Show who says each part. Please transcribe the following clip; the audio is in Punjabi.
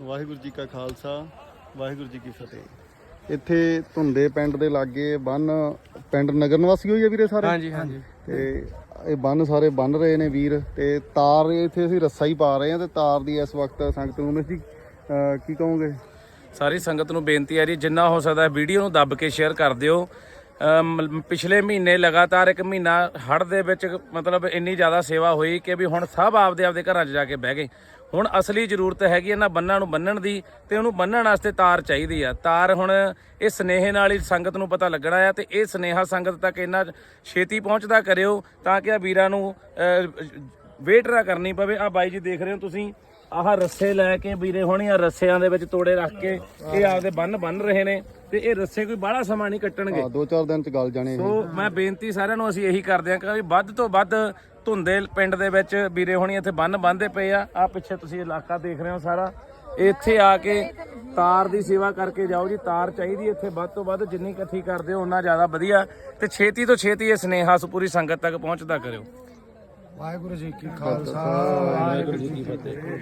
Speaker 1: ਵਾਹਿਗੁਰੂ ਜੀ ਕਾ ਖਾਲਸਾ ਵਾਹਿਗੁਰੂ ਜੀ ਕੀ ਫਤਿਹ। ਇੱਥੇ ਧੁੰਦੇ ਪਿੰਡ ਦੇ ਲਾਗੇ ਬੰਨ ਪਿੰਡ ਨਗਰ ਨਿਵਾਸੀ ਹੋਈ ਆ ਵੀਰੇ ਸਾਰੇ?
Speaker 2: ਹਾਂਜੀ ਹਾਂਜੀ।
Speaker 1: ਤੇ ਇਹ ਬੰਨ ਸਾਰੇ ਬੰਨ ਰਹੇ ਨੇ ਵੀਰ ਤੇ ਤਾਰ ਇੱਥੇ ਅਸੀਂ ਰੱਸਾ ਹੀ ਪਾ ਰਹੇ ਹਾਂ ਤੇ ਤਾਰ ਦੀ ਇਸ ਵਕਤ ਸੰਗਤ ਨੂੰ ਜੀ ਕੀ ਕਹੋਗੇ?
Speaker 2: ਸਾਰੀ ਸੰਗਤ ਨੂੰ ਬੇਨਤੀ ਹੈ ਜੀ ਜਿੰਨਾ ਹੋ ਸਕਦਾ ਵੀਡੀਓ ਨੂੰ ਦੱਬ ਕੇ ਸ਼ੇਅਰ ਕਰ ਦਿਓ। ਪਿਛਲੇ ਮਹੀਨੇ ਲਗਾਤਾਰ ਇੱਕ ਮਹੀਨਾ ਹੜ ਦੇ ਵਿੱਚ ਮਤਲਬ ਇੰਨੀ ਜ਼ਿਆਦਾ ਸੇਵਾ ਹੋਈ ਕਿ ਵੀ ਹੁਣ ਸਭ ਆਪਦੇ ਆਪਦੇ ਘਰਾਂ 'ਚ ਜਾ ਕੇ ਬਹਿ ਗਏ। ਹੁਣ ਅਸਲੀ ਜ਼ਰੂਰਤ ਹੈਗੀ ਇਹਨਾਂ ਬੰਨਾਂ ਨੂੰ ਬੰਨਣ ਦੀ ਤੇ ਉਹਨੂੰ ਬੰਨਣ ਵਾਸਤੇ ਤਾਰ ਚਾਹੀਦੀ ਆ। ਤਾਰ ਹੁਣ ਇਹ ਸਨੇਹ ਨਾਲ ਹੀ ਸੰਗਤ ਨੂੰ ਪਤਾ ਲੱਗਣਾ ਆ ਤੇ ਇਹ ਸਨੇਹਾ ਸੰਗਤ ਤੱਕ ਇੰਨਾ ਛੇਤੀ ਪਹੁੰਚਦਾ ਕਰਿਓ ਤਾਂ ਕਿ ਆ ਵੀਰਾਂ ਨੂੰ ਵੇਟ ਨਾ ਕਰਨੀ ਪਵੇ। ਆ ਬਾਈ ਜੀ ਦੇਖ ਰਹੇ ਹੋ ਤੁਸੀਂ ਆਹ ਰੱਸੇ ਲੈ ਕੇ ਵੀਰੇ ਹੋਣੀ ਆ ਰੱਸਿਆਂ ਦੇ ਵਿੱਚ ਤੋੜੇ ਰੱਖ ਕੇ ਇਹ ਆਪਦੇ ਬੰਨ ਬੰਨ ਰਹੇ ਨੇ ਤੇ ਇਹ ਰੱਸੇ ਕੋਈ ਬਾਹਲਾ ਸਮਾਂ ਨਹੀਂ ਕੱਟਣਗੇ।
Speaker 1: ਆ ਦੋ ਚਾਰ ਦਿਨ ਚ ਗਲ ਜਾਣੇ
Speaker 2: ਸੋ ਮੈਂ ਬੇਨਤੀ ਸਾਰਿਆਂ ਨੂੰ ਅਸੀਂ ਇਹੀ ਕਰਦੇ ਹਾਂ ਕਿ ਵੱਧ ਤੋਂ ਵੱਧ ਧੁੰਦੇ ਪਿੰਡ ਦੇ ਵਿੱਚ ਵੀਰੇ ਹੋਣੀ ਇੱਥੇ ਬੰਨ ਬੰਨਦੇ ਪਏ ਆ। ਆ ਪਿੱਛੇ ਤੁਸੀਂ ਇਲਾਕਾ ਦੇਖ ਰਹੇ ਹੋ ਸਾਰਾ। ਇੱਥੇ ਆ ਕੇ ਤਾਰ ਦੀ ਸੇਵਾ ਕਰਕੇ ਜਾਓ ਜੀ ਤਾਰ ਚਾਹੀਦੀ ਇੱਥੇ ਵੱਧ ਤੋਂ ਵੱਧ ਜਿੰਨੀ ਇਕੱਠੀ ਕਰਦੇ ਹੋ ਉਨਾ ਜ਼ਿਆਦਾ ਵਧੀਆ। ਤੇ ਛੇਤੀ ਤੋਂ ਛੇਤੀ ਇਹ ਸਨੇਹਾ ਪੂਰੀ ਸੰਗਤ ਤੱਕ ਪਹੁੰਚਦਾ ਕਰਿਓ।
Speaker 3: ਵਾਹਿਗੁਰੂ ਜੀ ਕੀ ਖਾਲਸਾ ਵਾਹਿਗੁਰੂ ਜੀ ਕੀ ਫਤਿਹ।